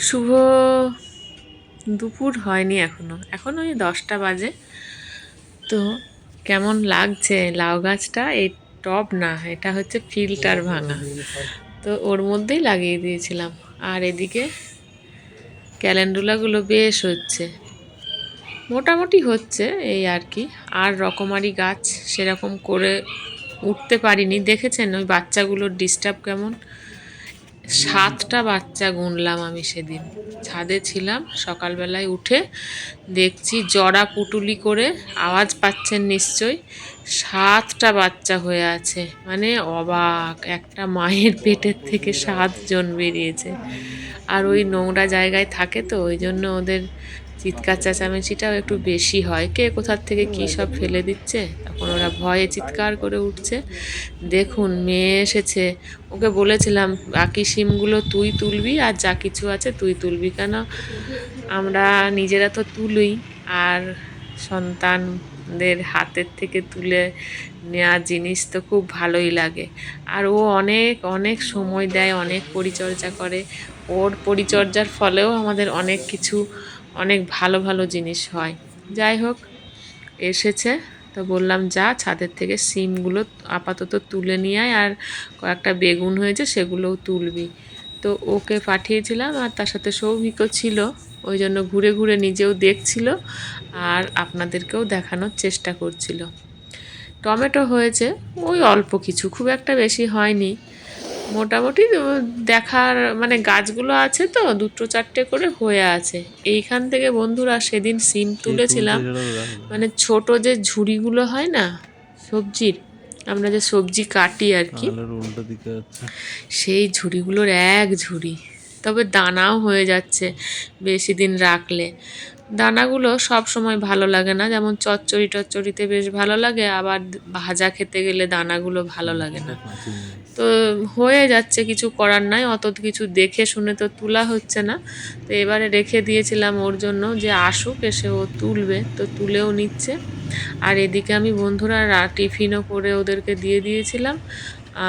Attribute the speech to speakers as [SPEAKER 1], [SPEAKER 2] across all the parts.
[SPEAKER 1] শুভ দুপুর হয়নি এখনও। এখন ওই দশটা বাজে। তো কেমন লাগছে লাউ গাছটা? এই টব না, এটা হচ্ছে ফিল্টার ভাঙা। তো ওর মধ্যেই লাগিয়ে দিয়েছিলাম। আর এদিকে ক্যালেন্ডুলাগুলো বেশ হচ্ছে। মোটামুটি হচ্ছে এই আর কি। আর রকমারি গাছ সেরকম করে উঠতে পারিনি। দেখেছেন ওই বাচ্চাগুলোর ডিস্টার্ব কেমন? সাতটা বাচ্চা গুনলাম আমি সেদিন। ছাদে ছিলাম, সকালবেলায় উঠে দেখছি জড়া পুটুলি করে আওয়াজ পাচ্ছেন নিশ্চয় সাতটা বাচ্চা হয়ে আছে মানে অবাক, একটা মায়ের পেটের থেকে সাতজন বেরিয়েছে। আর ওই নোংরা জায়গায় থাকে তো, ওই জন্য ওদের চিৎকার চেঁচামেচিটাও একটু বেশি হয়। কে কোথার থেকে কী সব ফেলে দিচ্ছে? তখন ওরা ভয়ে চিৎকার করে উঠছে। দেখুন, মেয়ে এসেছে। ওকে বলেছিলাম, বাকি সিমগুলো তুই তুলবি আর যা কিছু আছে তুই তুলবি কেন? আমরা নিজেরা তো তুলই আর সন্তানদের হাতের থেকে তুলে নেওয়া জিনিস তো খুব ভালোই লাগে। আর ও অনেক অনেক সময় দেয়, অনেক পরিচর্যা করে। ওর পরিচর্যার ফলেও আমাদের অনেক কিছু অনেক ভালো ভালো জিনিস হয়। যাই হোক, এসেছে। তো বললাম, যা, ছাদের থেকে সিমগুলো আপাতত তুলে নিয়ে আয় আর কয়েকটা বেগুন হয়েছে সেগুলোও তুলবি। তো ওকে পাঠিয়েছিলাম আর তার সাথে সৌভিক ছিল, ওই জন্য ঘুরে ঘুরে নিজেও দেখছিল আর আপনাদেরকেও দেখানোর চেষ্টা করছিল। টমেটো হয়েছে, ওই অল্প কিছু, খুব একটা বেশি হয়নি। মোটামুটি দেখার মানে গাছগুলো আছে তো দুটো চারটে করে হয়ে আছে। এইখান থেকে বন্ধুরা সেদিন সিম তুলেছিলাম। মানে ছোট যে ঝুড়িগুলো হয় না সবজির আমরা যে সবজি কাটি আর কি সেই ঝুড়িগুলোর এক ঝুড়ি। তবে দানাও হয়ে যাচ্ছে বেশি দিন রাখলে। দানাগুলো সব সময় ভালো লাগে না। যেমন চচ্চড়ি টচ্চড়িতে বেশ ভালো লাগে, আবার ভাজা খেতে গেলে দানাগুলো ভালো লাগে না। তো হয়ে যাচ্ছে, কিছু করার নাই, অত কিছু দেখে শুনে তো তোলা হচ্ছে না। তো এবারে রেখে দিয়েছিলাম ওর জন্য যে আসুক, এসে ও তুলবে, তো তুলেও নিচ্ছে। আর এদিকে আমি বন্ধুরা টিফিনও করে ওদেরকে দিয়ে দিয়েছিলাম,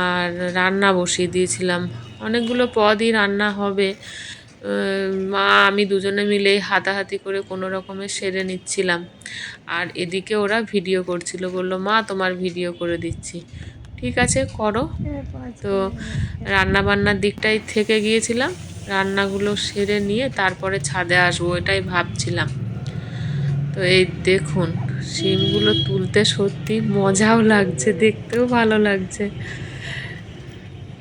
[SPEAKER 1] আর রান্না বসিয়ে দিয়েছিলাম। অনেকগুলো পদই রান্না হবে। মা, আমি দুজনে মিলেই হাতাহাতি করে কোনো রকমে সেরে নিচ্ছিলাম। আর এদিকে ওরা ভিডিও করছিল, বলল, মা, তোমার ভিডিও করে দিচ্ছি। ঠিক আছে, করো। তো রান্না বান্নার দিকটাই থেকে গিয়েছিলাম। রান্নাগুলো সেরে নিয়ে তারপরে ছাদে আসব, এটাই ভাবছিলাম। তো এই দেখুন, শিমগুলো তুলতে সত্যি মজাও লাগছে, দেখতেও ভালো লাগছে।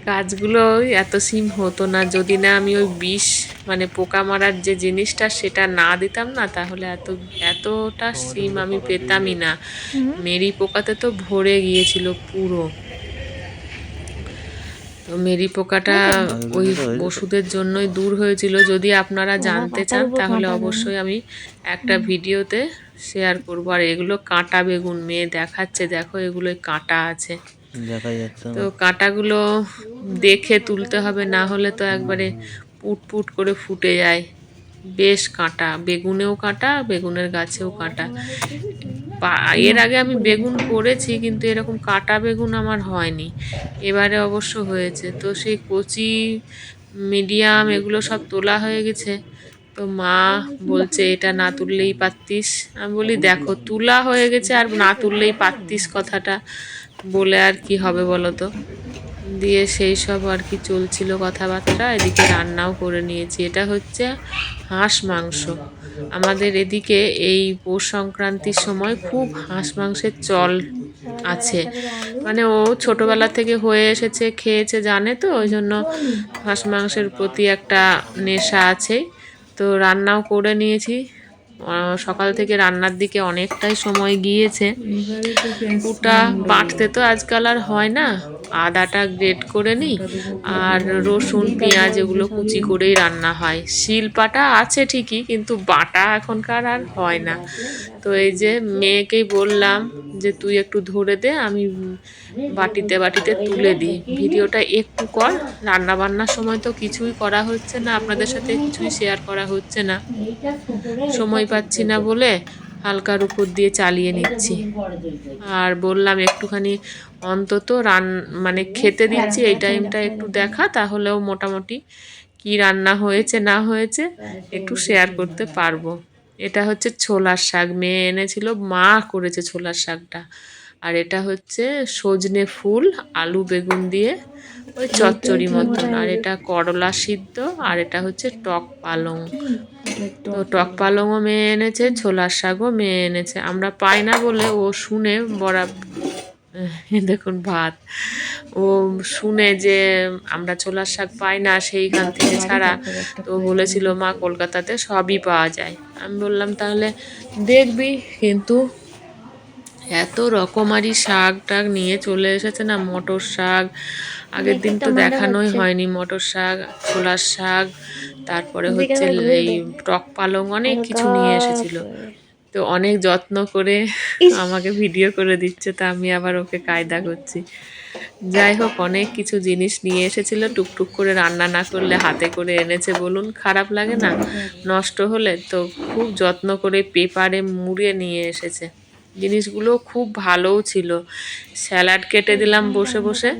[SPEAKER 1] গাছগুলো ওই এত সিম হতো না যদি না আমি ওই বিষ মানে পোকা মারার যে জিনিসটা সেটা না দিতাম না তাহলে এত এতটা সিম আমি পেতামই না। মেরি পোকাতে তো ভরে গিয়েছিল পুরো। তো মেরি পোকাটা ওই ওষুধের জন্যই দূর হয়েছিল। যদি আপনারা জানতে চান তাহলে অবশ্যই আমি একটা ভিডিওতে শেয়ার করব। আর এগুলো কাঁটা বেগুন মেয়ে দেখাচ্ছে দেখো এগুলোই কাঁটা আছে। তো কাঁটাগুলো দেখে তুলতে হবে না হলে তো একবারে পুট পুট করে ফুটে যায়। বেশ কাঁটা বেগুনেও কাঁটা বেগুনের গাছেও কাঁটা। এর আগে আমি বেগুন করেছি কিন্তু এরকম কাঁটা বেগুন আমার হয়নি। এবারে অবশ্য হয়েছে। তো সেই কচি মিডিয়াম এগুলো সব তোলা হয়ে গেছে। তো মা বলছে, এটা না তুললেই পারতিস। আমি বলি, দেখো, তুলা হয়ে গেছে আর না তুললেই পারতিস কথাটা। বলে আর কি হবে বলো তো? দিয়ে সেই সব আর কি চলছিল কথাবার্তা। এদিকে রান্নাও করে নিয়েছি। এটা হচ্ছে হাঁস মাংস। আমাদের এদিকে এই পৌষ সংক্রান্তির সময় খুব হাঁস মাংসের চল আছে। মানে ও ছোটবেলা থেকে হয়ে এসেছে, খেয়েছে, জানে তো, ওই জন্য হাঁস মাংসের প্রতি একটা নেশা আছে তো রান্নাও করে নিয়েছি। সকাল থেকে রান্নার দিকে অনেকটাই সময় গিয়েছে। কুটা বাটতে তো আজকাল আর হয় না। আদাটা গ্রেট করে নিই আর রসুন, পেঁয়াজ এগুলো কুচি করেই রান্না হয়। শিলপাটা আছে ঠিকই, কিন্তু বাটা এখনকার আর হয় না। তো এই যে মেয়েকেই বললাম যে, তুই একটু ধরে দে, আমি বাটিতে বাটিতে তুলে দিই। ভিডিওটা একটু কর রান্না বান্নার সময় তো কিছুই করা হচ্ছে না, আপনাদের সাথে কিছুই শেয়ার করা হচ্ছে না। সময় পাচ্ছি না বলে হালকার উপর দিয়ে চালিয়ে নিচ্ছি। আর বললাম একটুখানি অন্তত রান মানে খেতে দিচ্ছি, এই টাইমটা একটু দেখা, তাহলেও মোটামুটি কি রান্না হয়েছে, না হয়েছে, একটু শেয়ার করতে পারব। এটা হচ্ছে ছোলার শাক, মেয়ে এনেছিল, মা করেছে ছোলার শাকটা। আর এটা হচ্ছে সজনে ফুল আলু বেগুন দিয়ে ওই চচ্চড়ি মতন। আর এটা করলা সিদ্ধ আর এটা হচ্ছে টক পালং। তো টক পালংও মেয়ে এনেছে ছোলার শাকও মেয়ে এনেছে। আমরা পাই না বলে ও শুনে বড়া দেখুন ভাত। ও শুনে যে আমরা ছোলার শাক পাই না সেইখান থেকে ছাড়া তো বলেছিল মা কলকাতাতে সবই পাওয়া যায়। আমি বললাম তাহলে দেখবি। কিন্তু এত রকমারি শাক টাক নিয়ে চলে এসেছে না মটর শাক। আগের দিন তো দেখানোই হয়নি মটর শাক ছোলার শাক তারপরে হচ্ছে এই টক পালং অনেক কিছু নিয়ে এসেছিল। তো অনেক যত্ন করে আমাকে ভিডিও করে দিচ্ছে তা আমি আবার ওকে কায়দা করছি। যাই হোক অনেক কিছু জিনিস নিয়ে এসেছিল টুকটুক করে রান্না না করলে হাতে করে এনেছে বলুন খারাপ লাগে না? নষ্ট হলে তো খুব যত্ন করে পেপারে মুড়ে নিয়ে এসেছে। জিনিসগুলো খুব ভালোও ছিল। স্যালাড কেটে দিলাম বসে বসে।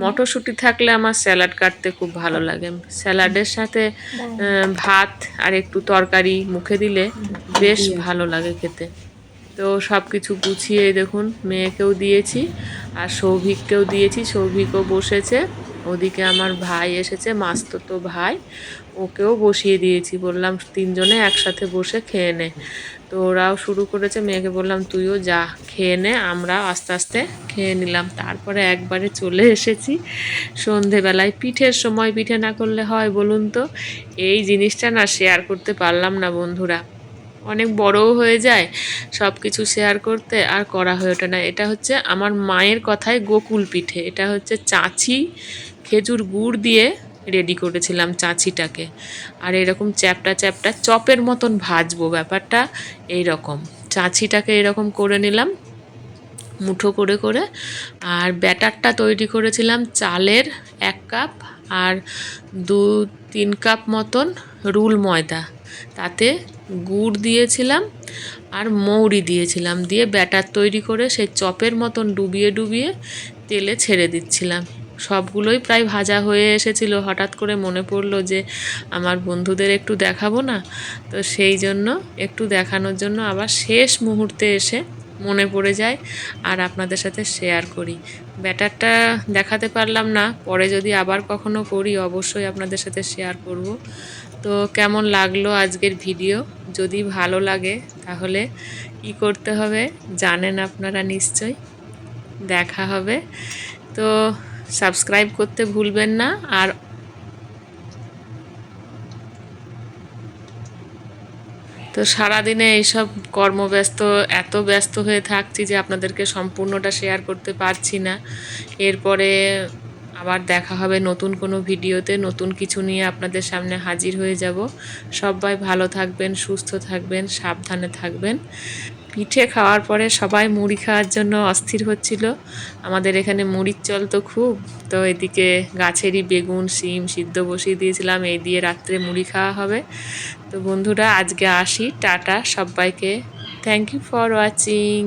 [SPEAKER 1] মটরশুঁটি থাকলে আমার স্যালাড কাটতে খুব ভালো লাগে। স্যালাডের সাথে ভাত আর একটু তরকারি মুখে দিলে বেশ ভালো লাগে খেতে। তো সব কিছু গুছিয়ে দেখুন, মেয়েকেও দিয়েছি আর সৌভিককেও দিয়েছি। সৌভিকও বসেছে। ওদিকে আমার ভাই এসেছে মাস্ততো ভাই। ওকেও বসিয়ে দিয়েছি, বললাম তিনজনে একসাথে বসে খেয়ে নে। তো ওরাও শুরু করেছে, মেয়েকে বললাম, তুইও যা, খেয়ে নে, আমরা আস্তে আস্তে খেয়ে নিলাম। তারপরে একবারে চলে এসেছি। সন্ধেবেলায় পিঠের সময় পিঠে না করলে হয় বলুন তো? এই জিনিসটা না শেয়ার করতে পারলাম না বন্ধুরা। অনেক বড়ও হয়ে যায় সব কিছু শেয়ার করতে আর করা হয়ে ওঠে না। এটা হচ্ছে আমার মায়ের কথায় গোকুল পিঠে। এটা হচ্ছে চাঁছি খেজুর গুড় দিয়ে রেডি করেছিলাম চাঁছিটাকে আর এরকম চ্যাপটা চ্যাপটা চপের মতন ভাজবো, ব্যাপারটা এই রকম চাঁছিটাকে এরকম করে নিলাম, মুঠো করে করে। আর ব্যাটারটা তৈরি করেছিলাম চালের এক কাপ আর দু তিন কাপ মতন রুল ময়দা। তাতে গুড় দিয়েছিলাম আর মৌরি দিয়েছিলাম দিয়ে ব্যাটার তৈরি করে সেই চপের মতন ডুবিয়ে ডুবিয়ে তেলে ছেড়ে দিচ্ছিলাম। সবগুলোই প্রায় ভাজা হয়ে এসেছিল। হঠাৎ করে মনে পড়ল যে আমার বন্ধুদের একটু দেখাবো না? তো সেই জন্য একটু দেখানোর জন্য আবার শেষ মুহূর্তে এসে মনে পড়ে যায় আর আপনাদের সাথে শেয়ার করি। ব্যাটারটা দেখাতে পারলাম না। পরে যদি আবার কখনো করি, অবশ্যই আপনাদের সাথে শেয়ার করব। তো কেমন লাগল আজকের ভিডিও? যদি ভালো লাগে, তাহলে কি করতে হবে? জানেন আপনারা নিশ্চয়ই। দেখা হবে। তো সাবস্ক্রাইব করতে ভুলবেন না, আর তো সারাদিনে এইসব কর্মব্যস্ত, এত ব্যস্ত হয়ে থাকছি যে আপনাদেরকে সম্পূর্ণটা শেয়ার করতে পারছি না। এরপরে আবার দেখা হবে নতুন কোনো ভিডিওতে। নতুন কিছু নিয়ে আপনাদের সামনে হাজির হয়ে যাব। সবাই ভালো থাকবেন, সুস্থ থাকবেন, সাবধানে থাকবেন। পিঠে খাওয়ার পরে সবাই মুড়ি খাওয়ার জন্য অস্থির হচ্ছিল। আমাদের এখানে মুড়ির চল তো খুব। তো এদিকে গাছেরই বেগুন, শিম সিদ্ধ বসিয়ে দিয়েছিলাম। এই দিয়ে রাত্রে মুড়ি খাওয়া হবে। তো বন্ধুরা, আজকে আসি। টাটা সবাইকে। Thank you for watching